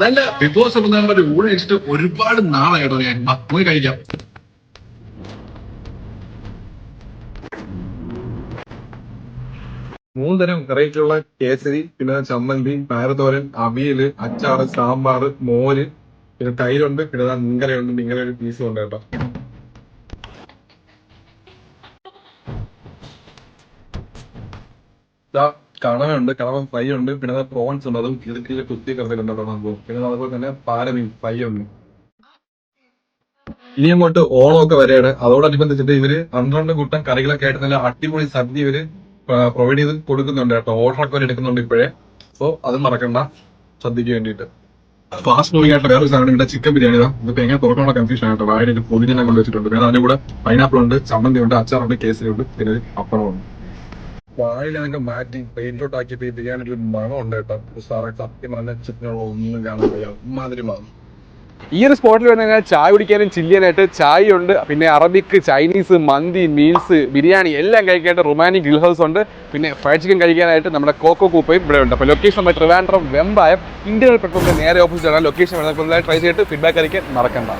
നല്ല വിഭവ ഒരു ഊഴ കഴിച്ചിട്ട് ഒരുപാട് നാളായിട്ടോ ഞാൻ പോയി കഴിക്കാം. മൂന്ന് തരം വെറൈറ്റിയുള്ള കേസരി പിന്നെ ചമ്മന്തി പാരത്തോരൻ അവിയൽ അച്ചാറ് സാമ്പാർ മോര് പിന്നെ തൈരുണ്ട് പിന്നെ ദാ നിങ്ങളെ ഒരു പീസും ഉണ്ട് കേട്ടോ. ദാ കണവയുണ്ട് കണവ ഫ്രൈ ഉണ്ട് പിന്നെ പ്രോൺസ് ഉണ്ട് അതും ഇടുക്കിയിൽ കുത്തി കറിയിലുണ്ടല്ലോ സംഭവം പിന്നെ അതുപോലെ തന്നെ പാരമീൻ ഫ്രൈ ഉണ്ട് ഇനി അങ്ങോട്ട് ഓണമൊക്കെ വരെയാണ്. അതോടനുബന്ധിച്ചിട്ട് ഇവർ പന്ത്രണ്ട് കൂട്ടം കറികളൊക്കെ ആയിട്ട് നല്ല അടിപൊളി സദ്യ ഇവർ പ്രൊവൈഡ് ചെയ്ത് കൊടുക്കുന്നുണ്ട് കേട്ടോ. ഓർഡറൊക്കെ എടുക്കുന്നുണ്ട് ഇപ്പോഴേ. അപ്പോൾ അത് മറക്കണ്ട. സദ്യക്ക് വേണ്ടിയിട്ട്. ഫാസ്റ്റ് മൂവിംഗ് ആയിട്ട് വേറെ സാധനം ഇവിടെ ചിക്കൻ ബിരിയാണി ഇതാ. ഇതിപ്പോ എങ്ങനെ തുറക്കാനുള്ള കൺഫ്യൂഷൻ ആയിട്ട് വായുടെ പൊതിഞ്ഞ കൊണ്ട് പിന്നെ അതിന്റെ കൂടെ പൈനാപ്പിൾ ഉണ്ട് ചമ്മന്തി ഉണ്ട് അച്ചാറുണ്ട് കേസരി ഉണ്ട് പിന്നെ ഒരു പപ്പടമുണ്ട് വാഴയിലൊക്കെ മാറ്റി പ്ലേറ്റിലോട്ട് ആക്കി ഒരു മണം ഉണ്ട് കേട്ടോ. സാറേ സത്യം പറഞ്ഞ ചിത്രങ്ങൾ ഒന്നും കാണാൻ വയ്യ. മാതിരി മണം. ഈ ഒരു സ്പോട്ടിൽ കഴിഞ്ഞാൽ ചായ കുടിക്കാനും ചില്ലിയാനായിട്ട് ചായ ഉണ്ട് പിന്നെ Arabic Chinese mandi meals biryani എല്ലാം കഴിക്കാനായിട്ട് റൊമാനിക് ഗ്രിൽ ഹൗസ് ഉണ്ട്. പിന്നെ ഫ്രൈഡ് ചിക്കൻ കഴിക്കാനായിട്ട് നമ്മുടെ കോക്കോ കൂപ്പയും ഇവിടെ ഉണ്ട്. അപ്പോൾ ലൊക്കേഷൻ നമ്മുടെ ട്രിവാൻഡ്രം വെമ്പായം ഇന്ത്യൻ പെട്ടെന്ന് നേരെ ഓപ്പോസിറ്റ് ആണ്. ലൊക്കേഷൻ വേണമെങ്കിൽ ട്രൈ ചെയ്തിട്ട് ഫീഡ്ബാക്ക് അറിയിക്കാൻ മറക്കണ്ട.